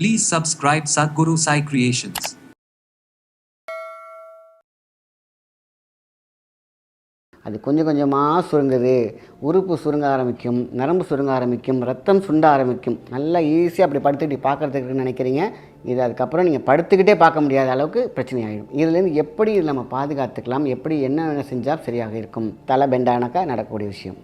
Please subscribe Sadhguru Sai Creations. அது கொஞ்சம் கொஞ்சமாக சுருங்குது. உறுப்பு சுருங்க ஆரம்பிக்கும் நரம்பு சுருங்க ஆரம்பிக்கும் ரத்தம் சுண்ட ஆரம்பிக்கும். நல்லா ஈஸியாக அப்படி படுத்துக்கிட்டு பார்க்குறதுக்கு நினைக்கிறீங்க. இது அதுக்கப்புறம் நீங்கள் படுத்துக்கிட்டே பார்க்க முடியாத அளவுக்கு பிரச்சனை ஆகிடும் இதுலேருந்து எப்படி இது நம்ம பாதுகாத்துக்கலாம்? எப்படி என்ன செஞ்சால் சரியாக இருக்கும்? தலை பெண்டானாக்கா நடக்கக்கூடிய விஷயம்.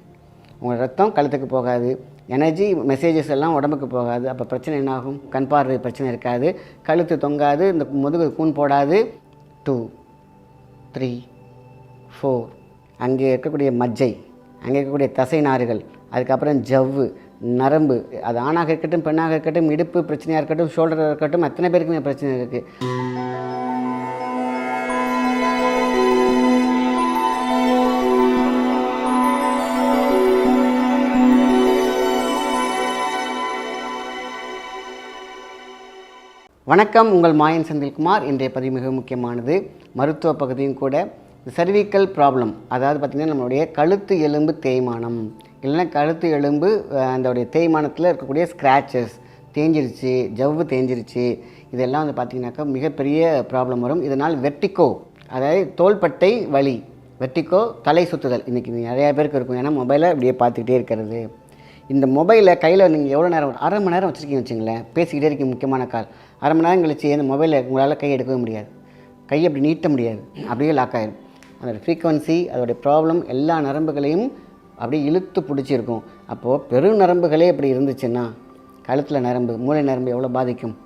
உங்கள் ரத்தம் கழுத்துக்கு போகாது. எனர்ஜி மெசேஜஸ் எல்லாம் உடம்புக்கு போகாது. அப்போ பிரச்சனை என்னாகும்? கண் பார்வை பிரச்சனை இருக்காது. கழுத்து தொங்காது. இந்த முதுகு கூன் போடாது. டூ த்ரீ ஃபோர் அங்கே இருக்கக்கூடிய மஜ்ஜை அங்கே இருக்கக்கூடிய தசை நாறுகள் அதுக்கப்புறம் ஜவ்வு நரம்பு. அது ஆணாக இருக்கட்டும் பெண்ணாக இருக்கட்டும் இடுப்பு பிரச்சனையாக இருக்கட்டும் ஷோல்டராக இருக்கட்டும் அத்தனை பேருக்குமே பிரச்சனை இருக்குது வணக்கம் உங்கள் மாயன் செந்தில்குமார். இன்றைய பதிவு மிக முக்கியமானது. மருத்துவ பகுதியும் கூட சர்விக்கல் ப்ராப்ளம் அதாவது பார்த்திங்கன்னா நம்மளுடைய கழுத்து எலும்பு தேய்மானம். இல்லைன்னா கழுத்து எலும்பு அதோடைய தேய்மானத்தில் இருக்கக்கூடிய ஸ்க்ராச்சஸ் தேஞ்சிருச்சு ஜவ்வு தேஞ்சிருச்சு இதெல்லாம் வந்து பார்த்திங்கனாக்கா மிகப்பெரிய ப்ராப்ளம் வரும். இதனால் வெர்டிகோ அதாவது தோள்பட்டை வலி. வெர்டிகோ தலை சுத்துதல். இன்றைக்கி நிறையா பேருக்கு இருக்கும். ஏன்னா மொபைலை அப்படியே பார்த்துக்கிட்டே இருக்கிறது. இந்த மொபைலை கையில் நீங்கள் எவ்வளோ நேரம் அரை மணி நேரம் வச்சுருக்கீங்க வச்சுங்களேன் பேசிக்கிட்டே இருக்க முக்கியமான கால். அரை மணி நேரம் கழிச்சு அந்த மொபைலை உங்களால் கை எடுக்கவே முடியாது? கை அப்படி நீட்ட முடியாது. அப்படியே லாக் ஆகிடும் அதோடய ஃப்ரீக்குவன்சி அதோடைய ப்ராப்ளம் எல்லா நரம்புகளையும் அப்படியே இழுத்து பிடிச்சிருக்கும் அப்போது பெரு நரம்புகளே இப்படி இருந்துச்சுன்னா கழுத்தில் நரம்பு மூளை நரம்பு எவ்வளோ பாதிக்கும்?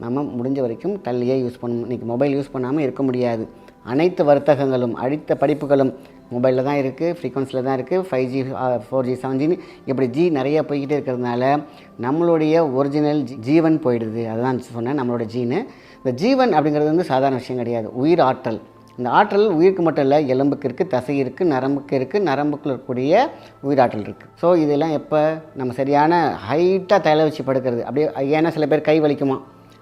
நம்ம முடிஞ்ச வரைக்கும் தள்ளியே யூஸ் பண்ணணும் இன்றைக்கி மொபைல் யூஸ் பண்ணாமல் இருக்க முடியாது. அனைத்து வர்த்தகங்களும் அடித்த படிப்புகளும் மொபைலில் தான் இருக்குது ஃப்ரீக்வன்சியில் தான் இருக்குது five G four G seven ஜின்னு இப்படி ஜி நிறைய போய்கிட்டே இருக்கிறதுனால நம்மளுடைய ஒரிஜினல் ஜீவன் போயிடுது. அதுதான் சொன்னேன் நம்மளோட ஜீனு இந்த ஜீவன் அப்படிங்கிறது வந்து சாதாரண விஷயம் கிடையாது. உயிர் ஆற்றல். இந்த ஆற்றல் உயிருக்கு மட்டும் இல்லை எலும்புக்கு இருக்குது தசை இருக்குது நரம்புக்கு இருக்குது நரம்புக்குள்ள இருக்கக்கூடிய உயிராற்றல் இருக்குது. ஸோ இதெல்லாம் எப்போ நம்ம சரியான ஹைட்டாக தலை வச்சு படுக்கிறது. அப்படியே ஏன்னா சில பேர் கை வலிக்குமா?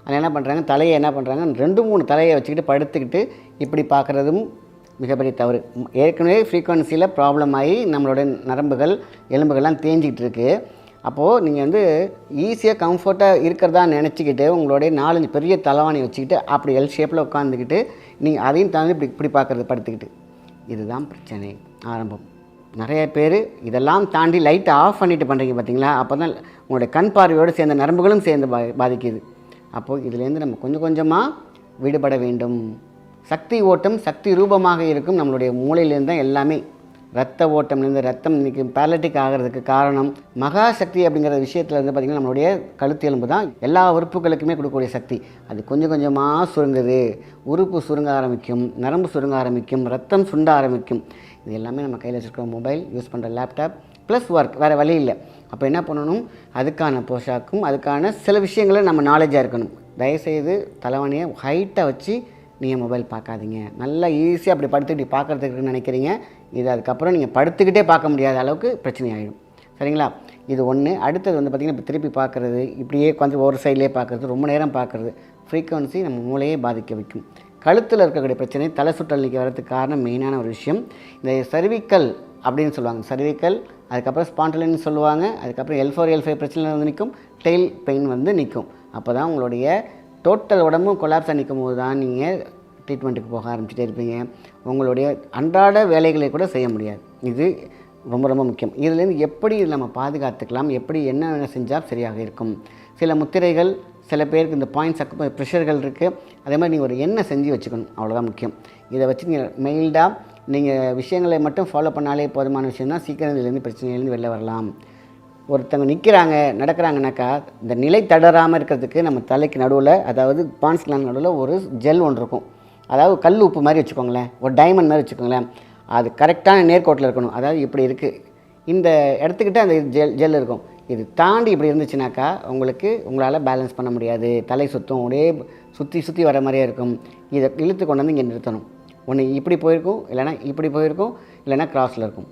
அதில் என்ன பண்ணுறாங்க? தலையை என்ன பண்ணுறாங்க ரெண்டு மூணு தலையை வச்சுக்கிட்டு படுத்துக்கிட்டு இப்படி பார்க்குறதும் மிகப்பெரிய தவறு. ஏற்கனவே ஃப்ரீக்குவன்சியில் ப்ராப்ளம் ஆகி நம்மளோட நரம்புகள் எலும்புகள்லாம் தேஞ்சிக்கிட்டு இருக்குது அப்போது நீங்கள் வந்து ஈஸியாக கம்ஃபர்ட்டாக இருக்கிறதா நினச்சிக்கிட்டு உங்களுடைய நாலஞ்சு பெரிய தலைவாணி வச்சுக்கிட்டு அப்படி எல் ஷேப்பில் உட்காந்துக்கிட்டு நீங்கள் அதையும் தாண்டி இப்படி இப்படி பார்க்குறது படுத்துக்கிட்டு. இதுதான் பிரச்சனை. ஆரம்பம். நிறைய பேர் இதெல்லாம் தாண்டி லைட்டை ஆஃப் பண்ணிட்டு பண்ணுறீங்க பார்த்தீங்களா அப்போ தான் உங்களுடைய கண் பார்வையோடு சேர்ந்த நரம்புகளும் சேர்ந்து பா பாதிக்குது. அப்போது இதுலேருந்து நம்ம கொஞ்சம் கொஞ்சமாக விடுபட வேண்டும். சக்தி ஓட்டம் சக்தி ரூபமாக இருக்கும் நம்மளுடைய மூளையிலேருந்து தான் எல்லாமே. ரத்த ஓட்டம்லேருந்து ரத்தம் இன்றைக்கி பேரலிட்டிக் ஆகிறதுக்கு காரணம் மகா சக்தி அப்படிங்கிற விஷயத்தில் வந்து பார்த்திங்கன்னா நம்மளுடைய கழுத்து எலும்பு தான் எல்லா உறுப்புகளுக்குமே கொடுக்கக்கூடிய சக்தி. அது கொஞ்சம் கொஞ்சமாக சுருங்குது. உறுப்பு சுருங்க ஆரம்பிக்கும் நரம்பு சுருங்க ஆரம்பிக்கும் ரத்தம் சுண்ட ஆரம்பிக்கும். இது எல்லாமே நம்ம கையில் வச்சுருக்க மொபைல் யூஸ் பண்ணுற லேப்டாப் ப்ளஸ் ஒர்க் வேறு வழி இல்லை. அப்போ என்ன பண்ணணும்? அதுக்கான போஷாக்கும் அதுக்கான சில விஷயங்களை நம்ம நாலேஜாக இருக்கணும். தயவுசெய்து தலைவனையை ஹைட்டாக வச்சு நீங்கள் மொபைல் பார்க்காதீங்க. நல்லா ஈஸியாக அப்படி படுத்துக்கிட்டு பார்க்குறதுக்கு நினைக்கிறீங்க. இது அதுக்கப்புறம் நீங்கள் படுத்துக்கிட்டே பார்க்க முடியாத அளவுக்கு பிரச்சனை ஆகிடும் சரிங்களா? இது ஒன்று அடுத்தது வந்து பார்த்திங்கன்னா இப்போ திருப்பி பார்க்குறது இப்படியே கொஞ்சம் ஒரு சைட்லேயே பார்க்குறது ரொம்ப நேரம் பார்க்குறது ஃப்ரீக்குவன்சி நம்ம மூளையை பாதிக்க வைக்கும். கழுத்தில் இருக்கக்கூடிய பிரச்சனை தலை சுற்றல் நிற்க வரதுக்கு காரணம் மெயினான ஒரு விஷயம். இந்த சர்விக்கல் அப்படின்னு சொல்லுவாங்க. சர்விக்கல் அதுக்கப்புறம் ஸ்பாண்டலின்னு சொல்லுவாங்க. அதுக்கப்புறம் எல் ஃபோர் எல் ஃபைவ் பிரச்சனை வந்து நிற்கும். டெய்ல் பெயின் வந்து நிற்கும். அப்போ தான் உங்களுடைய டோட்டல் உடம்பும் கொலாப்ஸாக நிற்கும் போது தான் நீங்கள் ட்ரீட்மெண்ட்டுக்கு போக ஆரம்பிச்சிட்டே இருப்பீங்க. உங்களுடைய அன்றாட வேலைகளை கூட செய்ய முடியாது. இது ரொம்ப ரொம்ப முக்கியம். இதுலேருந்து எப்படி இதை நம்ம பாதுகாத்துக்கலாம்? எப்படி என்ன செஞ்சால் சரியாக இருக்கும்? சில முத்திரைகள் சில பேருக்கு இந்த பாயிண்ட்ஸ் ப்ரெஷர்கள் இருக்குது அதே மாதிரி நீங்கள் ஒரு எண்ணெய் செஞ்சு வச்சுக்கணும். அவ்வளோதான் முக்கியம். இதை வச்சு நீங்கள் மெயில்டாக நீங்கள் விஷயங்களை மட்டும் ஃபாலோ பண்ணாலே போதுமான விஷயம் தான் சீக்கிரம் இதுலேருந்து பிரச்சனையிலேருந்து வெளில வரலாம். ஒருத்தவங்க நிற்கிறாங்க நடக்கிறாங்கனாக்கா இந்த நிலை தடராமல் இருக்கிறதுக்கு நம்ம தலைக்கு நடுவில் அதாவது பான்ஸ்லான் நடுவில் ஒரு ஜெல் ஒன்று இருக்கும். அதாவது கல் உப்பு மாதிரி வச்சுக்கோங்களேன் ஒரு டைமண்ட் மாதிரி வச்சுக்கோங்களேன். அது கரெக்டான நேர்கோட்டில் இருக்கணும். அதாவது இப்படி இருக்குது இந்த இடத்துக்கிட்ட அந்த ஜெல் ஜெல் இருக்கும். இது தாண்டி இப்படி இருந்துச்சுனாக்கா உங்களுக்கு உங்களால் பேலன்ஸ் பண்ண முடியாது. தலை சுற்றும் ஒரே சுற்றி சுற்றி வர மாதிரியே இருக்கும். இதை இழுத்து கொண்டு வந்து இங்கே நிறுத்தணும். ஒன்று இப்படி போயிருக்கும் இல்லைன்னா இப்படி போயிருக்கும். இல்லைன்னா கிராஸில் இருக்கும்.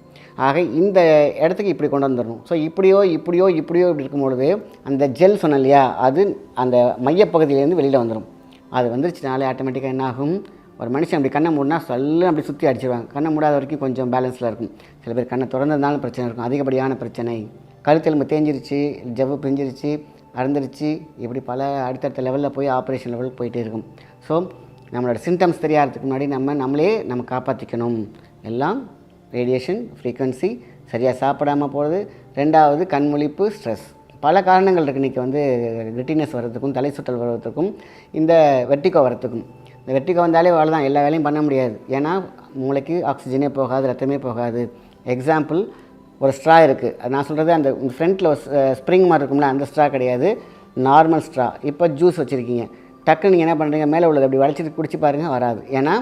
ஆக இந்த இடத்துக்கு இப்படி கொண்டு வந்துடணும். ஸோ இப்படியோ இப்படியோ இப்படியோ இப்படி இருக்கும் பொழுது அந்த ஜெல் சொன்னேன் இல்லையா அது அந்த மையப்பகுதியிலேருந்து வெளியில் வந்துடும் அது வந்துருச்சுனாலே ஆட்டோமேட்டிக்காக என்ன ஆகும் ஒரு மனுஷன் அப்படி கண்ணை மூடினா சொல்ல அப்படி சுற்றி அடிச்சிருவாங்க. கண்ணை மூடாத வரைக்கும் கொஞ்சம் பேலன்ஸில் இருக்கும். சில பேர் கண்ணை திறந்ததுனாலும் பிரச்சனை இருக்கும். அதிகப்படியான பிரச்சனை. கழுத்தெலும்பு தேஞ்சிருச்சு ஜவ்வு பிஞ்சிருச்சு அறந்துருச்சு இப்படி பல அடுத்தடுத்த லெவலில் போய் ஆப்ரேஷன் லெவலுக்கு போயிட்டே இருக்கும். ஸோ நம்மளோட சிம்டம்ஸ் தெரியாததுக்கு முன்னாடி நம்ம நம்மளே நம்ம காப்பாற்றிக்கணும் எல்லாம் ரேடியேஷன் ஃப்ரீக்வன்சி சரியாக சாப்பிடாம போகிறது ரெண்டாவது கண்மொழிப்பு ஸ்ட்ரெஸ் பல காரணங்கள் இருக்குது இன்றைக்கி வந்து கிரிட்டினஸ் வர்றதுக்கும் தலை சுற்றல் வர்றதுக்கும் இந்த வெட்டிக்கோ வர்றதுக்கும். இந்த வெட்டிக்கோ வந்தாலே அவ்வளோதான் எல்லா வேலையும் பண்ண முடியாது. ஏன்னா மூளைக்கு ஆக்சிஜனே போகாது ரத்தமே போகாது. எக்ஸாம்பிள் ஒரு ஸ்ட்ரா இருக்குது அது நான் சொல்கிறது அந்த ஃப்ரண்ட்டில் ஸ்ப்ரிங் மாதிரி இருக்கும்ல அந்த ஸ்ட்ரா கிடையாது. நார்மல் ஸ்ட்ரா இப்போ ஜூஸ் வச்சுருக்கீங்க. டக்குன்னு நீங்கள் என்ன பண்ணுறீங்க மேலே உள்ளது அப்படி வளைச்சிட்டு குடிச்சு பாருங்கள் வராது. ஏன்னா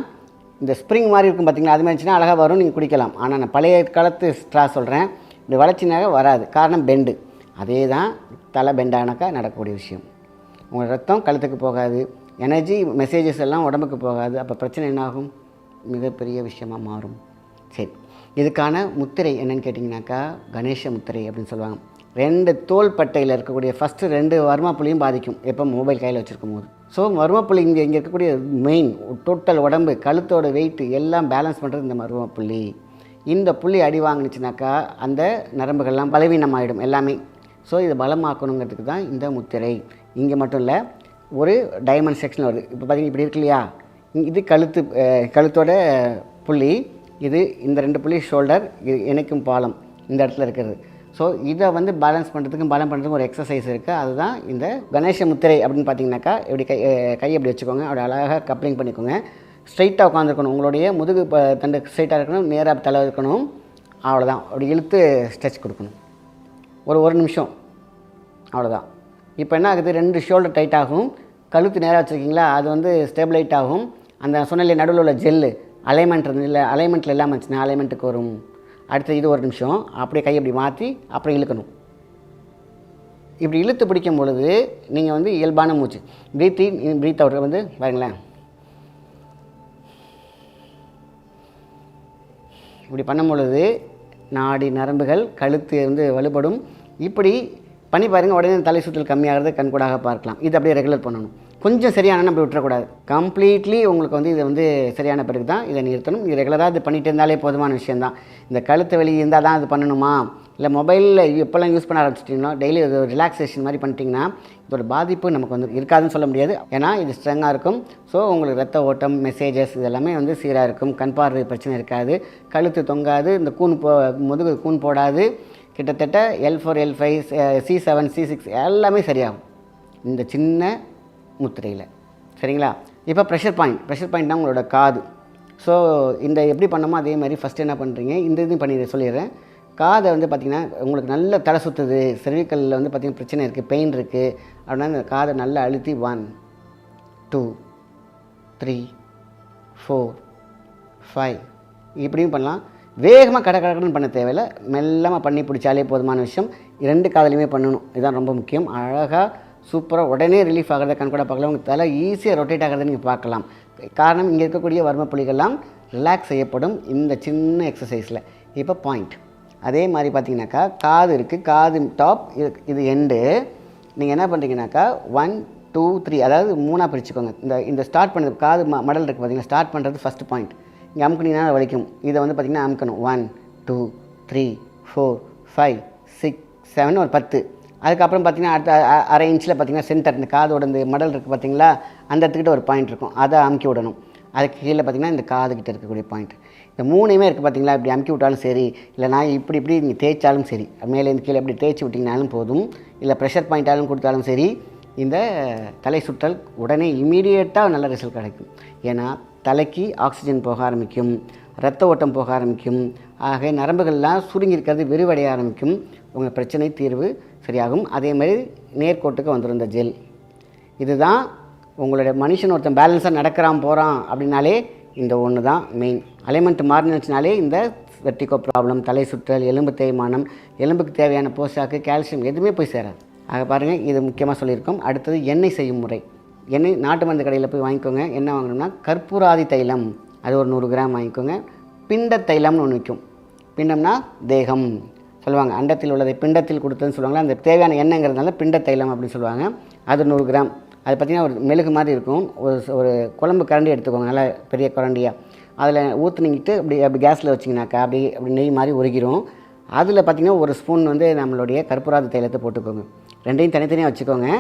இந்த ஸ்ப்ரிங் மாதிரி இருக்கும் பார்த்தீங்களா அது மாதிரி இருந்துச்சுன்னா அழகாக வரும் நீங்கள் குடிக்கலாம். ஆனால் நான் பழைய காலத்து ஸ்ட்ரா சொல்கிறேன் இந்த வளர்ச்சினாக வராது. காரணம் பெண்டு அதே தான் தலை பெண்டானாக்கா நடக்கக்கூடிய விஷயம். உங்கள் ரத்தம் கழுத்துக்கு போகாது எனர்ஜி மெசேஜஸ் எல்லாம் உடம்புக்கு போகாது அப்போ பிரச்சனை என்னாகும்? மிகப்பெரிய விஷயமாக மாறும். சரி இதுக்கான முத்திரை என்னன்னு கேட்டிங்கனாக்கா கணேச முத்திரை அப்படின்னு சொல்லுவாங்க. ரெண்டு தோல் பட்டையில் இருக்கக்கூடிய ஃபஸ்ட்டு ரெண்டு வர்மாப்புள்ளியும் பாதிக்கும். எப்போ? மொபைல் கையில் வச்சுருக்கும் போது. ஸோ மர்மப்புள்ளி இங்கே இங்கே இருக்கக்கூடிய மெயின் டோட்டல் உடம்பு கழுத்தோட வெயிட் எல்லாம் பேலன்ஸ் பண்ணுறது இந்த மர்மப்புள்ளி. இந்த புள்ளி அடி வாங்கினுச்சுனாக்கா அந்த நரம்புகள்லாம் பலவீனமாகிடும் எல்லாமே. ஸோ இதை பலமாக்கணுங்கிறதுக்கு தான் இந்த முத்திரை. இங்கே மட்டும் இல்லை ஒரு டைமண்ட் செக்ஷன் வருது. இப்போ பார்த்தீங்கன்னா இப்படி இருக்கு இல்லையா? இது கழுத்து கழுத்தோட புள்ளி. இது இந்த ரெண்டு புள்ளி ஷோல்டர் இது இணைக்கும் பாலம் இந்த இடத்துல இருக்கிறது. ஸோ இதை வந்து பேலன்ஸ் பண்ணுறதுக்கும் பலம் பண்ணுறதுக்கும் ஒரு எக்ஸசைஸ் இருக்குது அதுதான் இந்த கணேச முத்திரை அப்படின்னு பார்த்தீங்கன்னாக்கா இப்படி கை கை அப்படி வச்சுக்கோங்க. அப்படி அழகாக கப்ளிங் பண்ணிக்கோங்க. ஸ்ட்ரைட்டாக உட்காந்துருக்கணும் உங்களுடைய முதுகு தண்டு ஸ்ட்ரைட்டாக இருக்கணும். நேராக தலை இருக்கணும். அவ்வளோதான் அப்படி இழுத்து ஸ்ட்ரெச் கொடுக்கணும். ஒரு ஒரு நிமிஷம். அவ்வளோதான் இப்போ என்ன ஆகுது? ரெண்டு ஷோல்டர் டைட் ஆகும். கழுத்து நேராக வச்சுருக்கீங்களா? அது வந்து ஸ்டேபிளைட் ஆகும். அந்த சொன்னல நடுவில் உள்ள ஜெல்லு அலைன்மெண்ட் இருந்து இல்லை அலைன்மெண்ட்டில் இல்லாமல் இருந்துச்சுன்னா அலைன்மெண்ட்டுக்கு வரும். அடுத்து இது ஒரு நிமிஷம். அப்படியே கை அப்படி மாற்றி அப்புறம் இழுக்கணும். இப்படி இழுத்து பிடிக்கும் பொழுது நீங்கள் வந்து இயல்பான மூச்சு. ப்ரீத் இன் ப்ரீத் அவுட் வந்து பாருங்களேன். இப்படி பண்ணும் பொழுது நாடி நரம்புகள் கழுத்து வந்து வலுப்படும். இப்படி பண்ணி பாருங்கள் உடனே தலை சுற்றல் கம்மியாகிறது கண்கூடாக பார்க்கலாம். இது அப்படியே ரெகுலர் பண்ணணும். கொஞ்சம் சரியான நம்ம விட்டுறக்கூடாது. கம்ப்ளீட்லி உங்களுக்கு வந்து இது வந்து சரியான பிறகு தான் இதை நிறுத்தணும். இது ரெகுலராக இது பண்ணிட்டு இருந்தாலே போதுமான விஷயந்தான் இந்த கழுத்து வலி இருந்தால் தான் இது பண்ணணுமா? இல்லை மொபைலில் எப்போல்லாம் யூஸ் பண்ண ஆரம்பிச்சிட்டிங்களோ டெய்லி இது ரிலாக்ஸேஷன் மாதிரி பண்ணிட்டீங்கன்னா இதோட பாதிப்பு நமக்கு வந்து இருக்காதுன்னு சொல்ல முடியாது. ஏன்னா இது ஸ்ட்ராங்காக இருக்கும். ஸோ உங்களுக்கு ரத்த ஓட்டம் மெசேஜஸ் இதெல்லாமே வந்து சீராக இருக்கும். கண் பார்வை பிரச்சனை இருக்காது. கழுத்து தொங்காது. இந்த கூன் போ முதுகு கூன் போடாது. கிட்டத்தட்ட L four L five C seven C six எல்லாமே சரியாகும். இந்த சின்ன முத்திரையில். சரிங்களா? இப்போ ப்ரெஷர் பாயிண்ட் ப்ரெஷர் பாயிண்ட்னா உங்களோட காது. ஸோ இந்த எப்படி பண்ணமோ அதே மாதிரி ஃபஸ்ட்டு என்ன பண்ணுறீங்க இந்த இதையும் பண்ணி சொல்லிடுறேன். காதை வந்து பார்த்திங்கன்னா உங்களுக்கு நல்ல தலை சுற்றுது செர்விக்கலில் வந்து பார்த்திங்கன்னா பிரச்சனை இருக்குது பெயின் இருக்குது அப்படின்னா இந்த காதை நல்லா அழுத்தி one two three four five இப்படியும் பண்ணலாம். வேகமாக கட கடக்கடன்னு பண்ண தேவையில்ல. மெல்லமாக பண்ணி பிடிச்சாலே போதுமான விஷயம். ரெண்டு காதலையுமே பண்ணணும். இதுதான் ரொம்ப முக்கியம். அழகாக சூப்பராக உடனே ரிலீஃப் ஆகிறத கண் கூட பார்க்கலாம் உங்கள் தலை ஈஸியாக ரொட்டேட் ஆகிறத நீங்கள் பார்க்கலாம். காரணம் இங்கே இருக்கக்கூடிய வர்ம புள்ளிகள்லாம் ரிலாக்ஸ் செய்யப்படும் இந்த சின்ன எக்ஸசைஸில் இப்போ பாயிண்ட் அதே மாதிரி பார்த்தீங்கன்னாக்கா காது இருக்குது காது டாப் இது இது எண்டு நீங்கள் என்ன பண்ணுறீங்கனாக்கா ஒன் டூ த்ரீ அதாவது மூணாக பிரிச்சுக்கோங்க. இந்த இந்த ஸ்டார்ட் பண்ணுறது காது ம மடல் இருக்குது பார்த்தீங்கன்னா ஸ்டார்ட் பண்ணுறது ஃபஸ்ட் பாயிண்ட் இங்கே அமுக்குனீங்கன்னா வலிக்கும். இதை வந்து பார்த்திங்கன்னா அமுக்கணும். One two three four five six seven ஒரு பத்து. அதுக்கப்புறம் பார்த்தீங்கன்னா அடுத்த அரை இன்ச்சில் பார்த்தீங்கன்னா சென்டர் இந்த காதோட இந்த மடல் இருக்குது பார்த்திங்களா? அந்த இடத்துக்கிட்ட ஒரு பாயிண்ட் இருக்கும். அதை அமுக்கி விடணும். அதுக்கு கீழே பார்த்தீங்கன்னா இந்த காதுகிட்ட இருக்கக்கூடிய பாயிண்ட் இந்த மூணுமே இருக்குது பார்த்திங்களா? இப்படி அமுக்கி விட்டாலும் சரி இல்லை நான் இப்படி இப்படி நீங்கள் தேய்ச்சாலும் சரி மேலேருந்து கீழே இப்படி தேய்ச்சி விட்டிங்கனாலும் போதும். இல்லை ப்ரெஷர் பாயிண்ட்டாலும் கொடுத்தாலும் சரி இந்த தலை சுற்றல் உடனே இமீடியட்டாக நல்ல ரிசல்ட் கிடைக்கும். ஏன்னா தலைக்கு ஆக்சிஜன் போக ஆரம்பிக்கும் ரத்த ஓட்டம் போக ஆரம்பிக்கும். ஆக நரம்புகள்லாம் சுருங்கி இருக்கிறது விரிவடைய ஆரம்பிக்கும். உங்கள் பிரச்சனை தீர்வு சரியாகும். அதே மாதிரி நேர்கோட்டுக்கு வந்துடும் இந்த ஜெல். இதுதான் உங்களுடைய மனுஷன் ஒருத்தன் பேலன்ஸாக நடக்கிறான் போகிறான் அப்படின்னாலே இந்த ஒன்று தான் மெயின் அலைமெண்ட் மாறினுச்சுனாலே இந்த வெர்டிகோ ப்ராப்ளம் தலை சுற்றல் எலும்பு தேய்மானம் எலும்புக்கு தேவையான போஷாக்கு கால்சியம் எதுவுமே போய் சேராது. ஆக பாருங்கள் இது முக்கியமாக சொல்லியிருக்கோம். அடுத்தது எண்ணெய் செய்யும் முறை. எண்ணெய் நாட்டு மருந்து கடையில் போய் வாங்கிக்கோங்க. என்ன வாங்கணும்னா கற்பூராதி தைலம். அது ஒரு நூறு கிராம் வாங்கிக்கோங்க. பிண்ட தைலம்னு ஒன்று விற்கும் பிண்டம்னா தேகம். சொல்லுவாங்க. அண்டத்தில் உள்ளதை பிண்டத்தில் கொடுத்ததுன்னு சொல்லுவாங்க அந்த தேவையான எண்ணெய்ங்கிறதுனால பிண்ட தைலம் அப்படின்னு சொல்லுவாங்க. அது நூறு கிராம். அது பார்த்திங்கன்னா ஒரு மெழுகு மாதிரி இருக்கும். ஒரு ஒரு குழம்பு கரண்டி எடுத்துக்கோங்க நல்லா பெரிய கரண்டியாக அதில் ஊற்றுனிங்கிட்டு அப்படி அப்படி கேஸில் வச்சிங்கனாக்கா அப்படி அப்படி நெய் மாதிரி உருகிரும். அதில் பார்த்திங்கன்னா ஒரு ஸ்பூன் வந்து நம்மளுடைய கற்பூராத தைலத்தை போட்டுக்கோங்க. ரெண்டையும் தனித்தனியாக வச்சுக்கோங்க.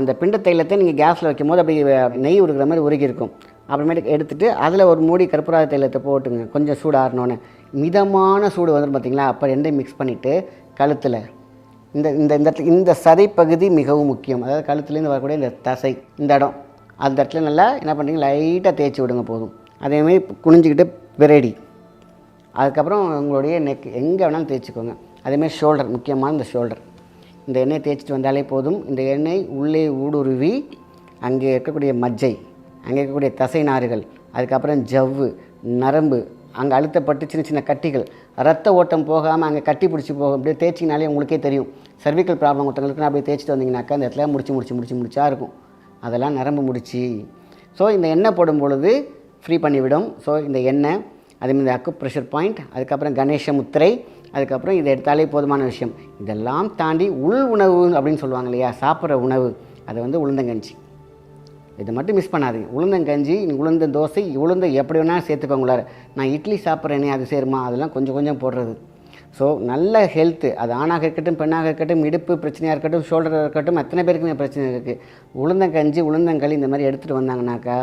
அந்த பிண்ட தைலத்தை நீங்கள் கேஸில் வைக்கும் போது அப்படி நெய் உருகிற மாதிரி உருகி இருக்கும் அப்புறமேட்டுக்கு எடுத்துகிட்டு அதில் ஒரு மூடி கற்பூராத தைலத்தை போட்டுங்க. கொஞ்சம் சூடாகணுன்னு மிதமான சூடு வந்துடும் பார்த்தீங்களா? அப்போ ரெண்டையும் மிக்ஸ் பண்ணிவிட்டு கழுத்தில். இந்த இந்த இந்த இடத்துல- இந்த சதை பகுதி மிகவும் முக்கியம். அதாவது கழுத்துலேருந்து வரக்கூடிய இந்த தசை இந்த இடம். அந்த இடத்துல நல்லா என்ன பண்ணுறீங்க லைட்டாக தேய்ச்சி விடுங்க போதும். அதேமாதிரி குனிஞ்சிக்கிட்டு விரடி. அதுக்கப்புறம் உங்களுடைய நெக் எங்கே வேணாலும் தேய்ச்சிக்கோங்க. அதேமாதிரி ஷோல்டர் முக்கியமான இந்த ஷோல்டர் இந்த எண்ணெய் தேய்ச்சிட்டு வந்தாலே போதும். இந்த எண்ணெய் உள்ளே ஊடுருவி அங்கே இருக்கக்கூடிய மஜ்ஜை அங்கே இருக்கக்கூடிய தசை நாறுகள் அதுக்கப்புறம் ஜவ்வு நரம்பு அங்கே அழுத்தப்பட்டு சின்ன சின்ன கட்டிகள். ரத்த ஓட்டம் போகாமல் அங்கே கட்டி பிடிச்சி போகும். அப்படியே தேய்ச்சிங்கனாலே உங்களுக்கே தெரியும். சர்விக்கல் ப்ராப்ளம் ஒருத்தவங்களுக்கு அப்படியே தேய்ச்சிட்டு வந்தீங்கன்னாக்கா அந்த இடத்துல முடிச்சு முடிச்சு முடிச்சு முடிச்சா இருக்கும். அதெல்லாம் நரம்பு முடிச்சு. ஸோ இந்த எண்ணெய் போடும் பொழுது ஃப்ரீ பண்ணிவிடும். ஸோ இந்த எண்ணெய் அதே மாதிரி அக்கு ப்ரெஷர் பாயிண்ட் அதுக்கப்புறம் கணேச முத்திரை அதுக்கப்புறம் இதை எடுத்தாலே போதுமான விஷயம். இதெல்லாம் தாண்டி உள் உணவு அப்படின்னு சொல்லுவாங்க இல்லையா? சாப்பிட்ற உணவு. அது வந்து உளுந்தங்கஞ்சி. இதை மட்டும் மிஸ் பண்ணாதீங்க. உளுந்தங்கஞ்சி உளுந்த தோசை உளுந்த எப்படி வேணாலும் சேர்த்துக்கோங்களேன் நான் இட்லி சாப்பிட்றேனே அது சேருமா? அதெல்லாம் கொஞ்சம் கொஞ்சம் போடுறது. ஸோ நல்ல ஹெல்த்து அது ஆணாக இருக்கட்டும் பெண்ணாக இருக்கட்டும் இடுப்பு பிரச்சனையாக இருக்கட்டும் ஷோல்டராக இருக்கட்டும் எத்தனை பேருக்குமே பிரச்சனை இருக்குது உளுந்தங்கஞ்சி உளுந்தங்களி இந்த மாதிரி எடுத்துகிட்டு வந்தாங்கனாக்கா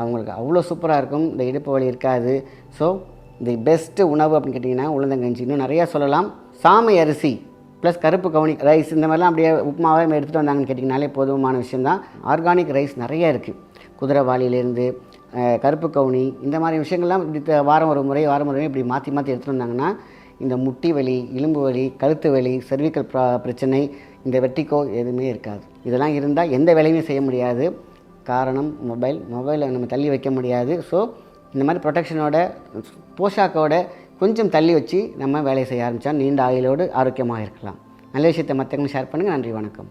அவங்களுக்கு அவ்வளோ சூப்பராக இருக்கும். இந்த இடுப்பு வலி இருக்காது. ஸோ தி பெஸ்ட்டு உணவு அப்படின்னு கேட்டிங்கன்னா உளுந்தங்கஞ்சி இன்னும் நிறையா சொல்லலாம். சாமை அரிசி. ப்ளஸ் கருப்பு கவுனி ரைஸ் இந்த மாதிரிலாம் அப்படியே உப்புமாவே எடுத்துகிட்டு வந்தாங்கன்னு கேட்டிங்கனாலே போதுமான விஷயந்தான் ஆர்கானிக் ரைஸ் நிறைய இருக்குது குதிரைவாளியிலேருந்து கருப்பு கவுனி இந்த மாதிரி விஷயங்கள்லாம் இப்படி வாரம் ஒரு முறை வாரம் ஒரு முறை இப்படி மாற்றி மாற்றி எடுத்துகிட்டு வந்தாங்கன்னா இந்த முட்டி வலி எலும்பு வலி கழுத்து வலி சர்விக்கல் ப்ரா பிரச்சனை இந்த வெட்டிக்கோ எதுவுமே இருக்காது. இதெல்லாம் இருந்தால் எந்த வேலையுமே செய்ய முடியாது. காரணம் மொபைல் மொபைலை நம்ம தள்ளி வைக்க முடியாது. ஸோ இந்த மாதிரி ப்ரொடெக்ஷனோட போஷாக்கோட கொஞ்சம் தள்ளி வச்சு நம்ம வேலையை செய்ய ஆரம்பித்தா நீண்ட ஆயுளோடு ஆரோக்கியமாக இருக்கலாம். நல்ல விஷயத்தை மற்றவங்களும் ஷேர் பண்ணுங்கள் நன்றி வணக்கம்.